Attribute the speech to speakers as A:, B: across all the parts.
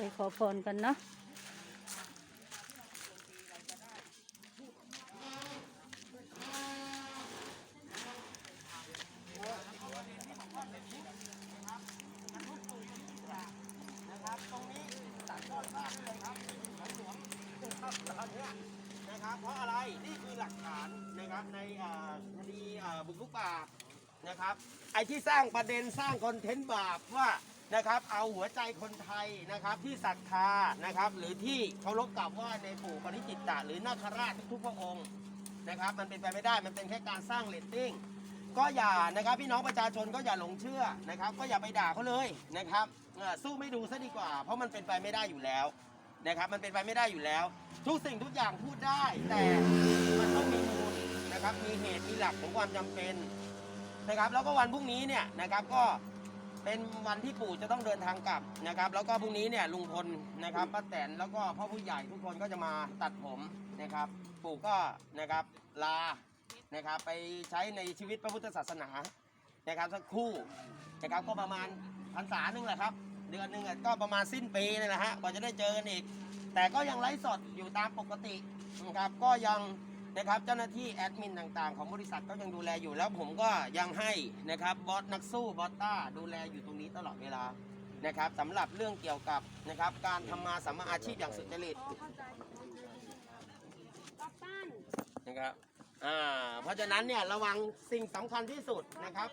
A: ไปขอพรกันเนาะ
B: นะครับตรงนี้ตัดยอดมากเลยครับหลวงหลวงนะครับเพราะอะไรนี่คือหลักฐานนะครับในคดีบุกรุกป่านะครับไอ้ที่สร้างประเด็นสร้างคอนเทนต์บาปว่า นะครับเอาหัวใจคนไทยนะครับที่ศรัทธานะครับหรือที่เคารพกราบไหว้ในปู่ปริจิตตะหรือนาคราชทุกพระองค์นะครับมันเป็นไปไม่ได้มันเป็นแค่การสร้างเรตติ้งก็อย่านะครับพี่น้องประชาชนก็อย่าหลงเชื่อนะครับ ก็อย่าไปด่าเขาเลยนะครับสู้ไม่ดูซะดีกว่า เพราะมันเป็นไปไม่ได้อยู่แล้วนะครับมันเป็นไปไม่ได้อยู่แล้ว ทุกสิ่งทุกอย่างพูดได้ แต่มันต้องมีมูลนะครับมีเหตุมีหลักของความจำเป็นนะครับแล้วก็วันพรุ่งนี้เนี่ยนะครับก็ เป็นวันที่ปู่จะต้องเดินทางกลับนะครับ แล้วก็พรุ่งนี้เนี่ยลุงพลนะครับป้าแตนแล้วก็พ่อผู้ใหญ่ทุกคนก็จะมาตัดผมนะครับ ปู่ก็นะครับลานะครับไปใช้ในชีวิตพระพุทธศาสนานะครับสักคู่นะครับก็ประมาณพรรษาหนึ่งแหละครับ เดือนหนึ่งก็ประมาณสิ้นปีนี่แหละฮะกว่าจะได้เจอกันอีก แต่ก็ยังไลฟ์สดอยู่ตามปกตินะครับก็ยัง นะครับเจ้าหน้าที่แอดมินต่างๆ ของบริษัทก็ยังดูแลอยู่แล้วผมก็ยังให้นะครับบอสนักสู้บอสต้าดูแลอยู่ตรงนี้ตลอดเวลานะครับสำหรับเรื่องเกี่ยวกับนะครับการทำมาสามาอาชีพอย่างสุจริตนะครับอ่าเพราะฉะนั้นเนี่ยระวังสิ่งสำคัญที่สุดนะครับ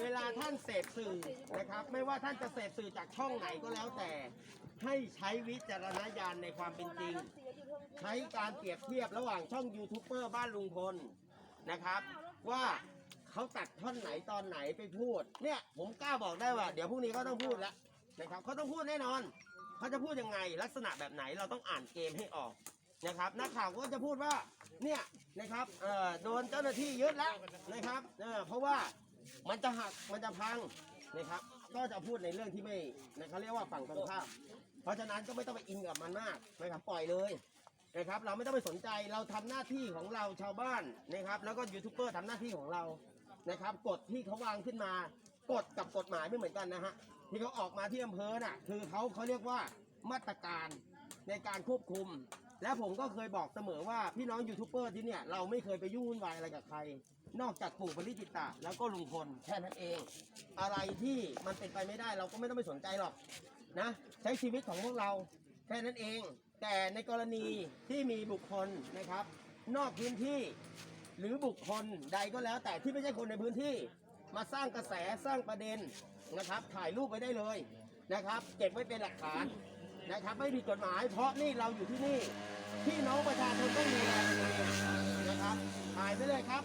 B: เวลาท่านเสพสื่อนะครับ ไม่ว่าท่านจะเสพสื่อจากช่องไหนก็แล้วแต่ ให้ใช้วิจารณญาณในความเป็นจริง ใช้การเปรียบเทียบระหว่างช่องยูทูบเบอร์บ้านลุงพลนะครับ ว่าเขาตัดท่อนไหนตอนไหนไปพูด เนี่ยผมกล้าบอกได้ว่า เดี๋ยวพรุ่งนี้เขาต้องพูดแล้วนะครับเขาต้องพูดแน่นอนเขาจะพูดยังไงลักษณะแบบไหนเราต้องอ่านเกมให้ออกนะครับนักข่าวก็จะพูดว่าเนี่ยนะครับเอ่อโดนเจ้าหน้าที่ยึดแล้วนะครับเออเพราะว่ามันจะหักมันจะพังนะครับ ก็จะพูดในเรื่องที่ไม่นะเขาเรียกว่าฝั่งตรงข้ามเพราะฉะนั้นก็ไม่ต้องไปอินกับมันมากนะครับปล่อยเลย นะครับเราไม่ต้องไปสนใจเราทำหน้าที่ของเราชาวบ้านนะครับแล้วก็ยูทูบเบอร์ทำหน้าที่ของเรานะครับกฎที่เขาวางขึ้นมากฎกับกฎหมายไม่เหมือนกันนะฮะที่เขาออกมาที่อำเภอน่ะคือเขาเขาเรียกว่ามาตรการในการควบคุม และผมก็เคยบอกเสมอว่าพี่น้องยูทูบเบอร์ที่เนี่ยเราไม่เคยไปยุ่งวุ่นวายอะไรกับใคร นอกจากปู่ปริจิตตะแล้วก็ลุงพลแค่นั้นเอง อะไรที่มันเป็นไปไม่ได้เราก็ไม่ต้องไปสนใจหรอกนะใช้ชีวิตของพวกเราแค่นั้นเอง แต่ในกรณีที่มีบุคคลนะครับ นอกพื้นที่หรือบุคคลใดก็แล้ว แต่ที่ไม่ใช่คนในพื้นที่ มาสร้างกระแสสร้างประเด็นนะครับ ถ่ายรูปไว้ได้เลยนะครับ เก็บไว้เป็นหลักฐานนะครับ ไม่ผิดกฎหมาย เพราะนี่เราอยู่ที่นี่พี่น้องประชาชนต้องดูแลกันเองนะครับถ่ายไปเลยครับ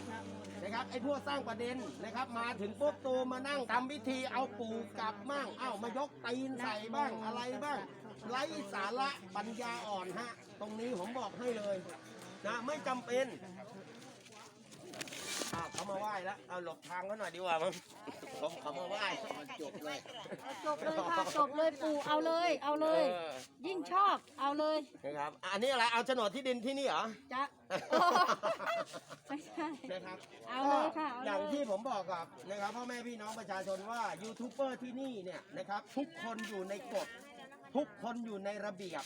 B: นะครับไอ้พวกสร้างประเด็นนะครับ มาถึงปุ๊บตูมานั่งทำพิธีเอาปูกลับมั่งเอ้ามายกตีนใส่บ้างอะไรบ้าง ไร้สาระปัญญาอ่อนฮะ ตรงนี้ผมบอกให้เลยนะไม่จำเป็นอ้าวเขามาไหว้แล้วเอาหลบทางเขาหน่อยดีกว่ามั้งผมเขามาไหว้จบเลย
A: จบเลยค่ะจบเลยปู่เอาเลยเอาเลย
B: เออ
A: ยิ่งชอบเอาเลย
B: นะครับอันนี้อะไรเอาโฉนดที่ดินที่นี่เหรอ
A: จะไม่ใช่
B: นะครับ
A: เอาเลยค่ะเอาเลย
B: อย่างที่ผมบอกกับนะครับพ่อแม่พี่น้องประชาชนว่ายูทูบเบอร์ที่นี่เนี่ยนะครับทุกคนอยู่ในกฎ ทุกคนอยู่ในระเบียบ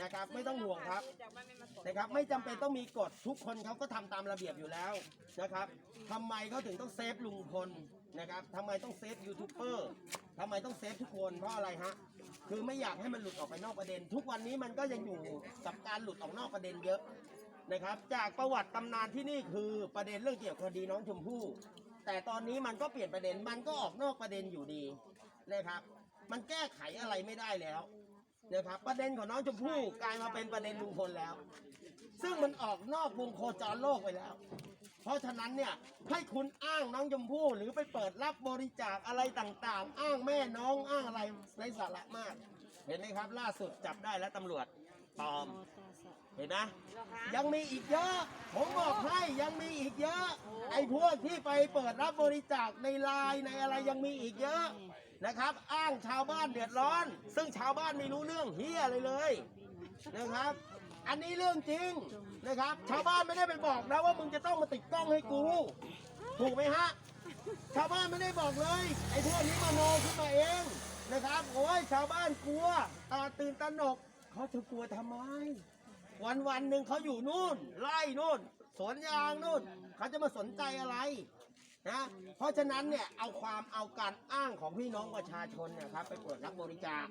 B: นะครับ ไม่ต้องห่วงครับนะครับ ไม่จำเป็นต้องมีกฎทุกคนเขาก็ทำตามระเบียบอยู่แล้วนะครับทำไมเขาถึงต้องเซฟลุงพลนะครับทำไมต้องเซฟยูทูบเบอร์ทำไมต้องเซฟทุกคนเพราะอะไรฮะคือไม่อยากให้มันหลุดออกไปนอกประเด็น ทุกวันนี้มันก็ยังอยู่กับการหลุดออกนอกประเด็นเยอะนะครับ จากประวัติตำนานที่นี่คือประเด็นเรื่องเกี่ยวกับคดีน้องชมพู่ แต่ตอนนี้มันก็เปลี่ยนประเด็นมันก็ออกนอกประเด็นอยู่ดีนะครับ มันแก้ไขอะไรไม่ได้แล้ว นะครับประเด็นของน้องชมพู่กลายมาเป็นประเด็นลุงพลแล้ว ซึ่งมันออกนอกวงโคจรโลกไปแล้ว เพราะฉะนั้นเนี่ยให้คุณอ้างน้องชมพู่หรือไปเปิดรับบริจาคอะไรต่างๆ อ้างแม่น้องอ้างอะไรไร้สาระมาก เห็นไหมครับ ล่าสุดจับได้แล้วตำรวจปลอม เห็นนะยังมีอีกเยอะ ผมบอกให้ยังมีอีกเยอะ ไอ้พวกที่ไปเปิดรับบริจาคในไลน์ในอะไรยังมีอีกเยอะ นะครับ อ้างชาวบ้านเดือดร้อน ซึ่งชาวบ้านไม่รู้เรื่องเฮียอะไรเลยนะครับ อันนี้เรื่องจริงนะครับ ชาวบ้านไม่ได้ไปบอกนะว่ามึงจะต้องมาติดกล้องให้กู ถูกไหมฮะ ชาวบ้านไม่ได้บอกเลย ไอ้พวกนี้มาโนขึ้นมาเองนะครับโอ้ยชาวบ้านกลัวตาตื่นตระหนกเขาจะกลัวทำไม วันวันหนึ่งเขาอยู่นู่น ไล่นู่น สวนยางนู่น เขาจะมาสนใจอะไร นะเพราะฉะนั้นเนี่ยเอาความเอาการอ้างของพี่น้องประชาชนเนี่ยครับไปเปิดรับบริจาค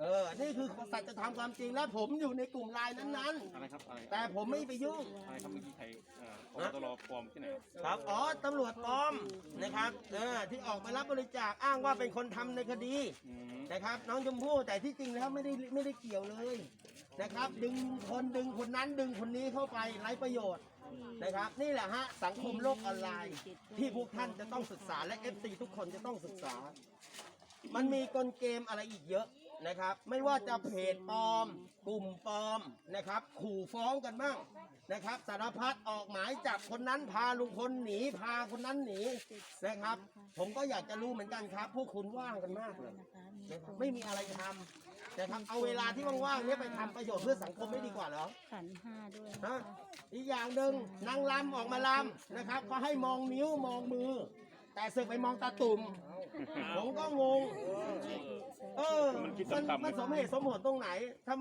B: เออนี่คือสัจธรรมความจริงและผมอยู่ในกลุ่มไลน์นั้น
C: อะไรครับอะไร
B: ๆ แต่ผมไม่ไปยุ่ง
C: อะไรครับเมื่อกี้ใครเอ่อพบตรปลอมที่ไหน
B: ครับอ๋อตำรวจปลอมนะครับเออที่ออกมารับบริจาคอ้างว่าเป็นคนทำในคดี
C: อืม
B: นะครับ น้องชมพู่แต่ที่จริงแล้วไม่ได้ไม่ได้เกี่ยวเลยนะครับ ดึงคนดึงคนนั้นดึงคนนี้เข้าไปไร้ประโยชน์ นะครับ นี่แหละฮะสังคมโลกออนไลน์ ที่พวกท่านจะต้องศึกษาและ FC ทุกคนจะต้องศึกษา มันมีกลเกมอะไรอีกเยอะนะครับ ไม่ว่าจะเพจปลอม กลุ่มปลอมนะครับ ขู่ฟ้องกันบ้างนะครับ สารพัดออกหมายจับคนนั้นพาลุงพลหนีพาคนนั้นหนีนะครับ ผมก็อยากจะรู้เหมือนกันครับ พวกคุณว่างกันมากเลยนะครับไม่มีอะไรทำนะครับเอาเวลาที่ว่างๆเนี้ไปทำประโยชน์เพื่อสังคมไม่ดีกว่าเหรอ
A: ขันห้าด้วย
B: นะ อีกอย่างหนึ่งนางลำออกมาลำนะครับ ก็ให้มองนิ้วมองมือ แต่สึกไปมองตาตุ่มผมก็งง เออมันมันสมเหตุสมผลตรงไหนทำไม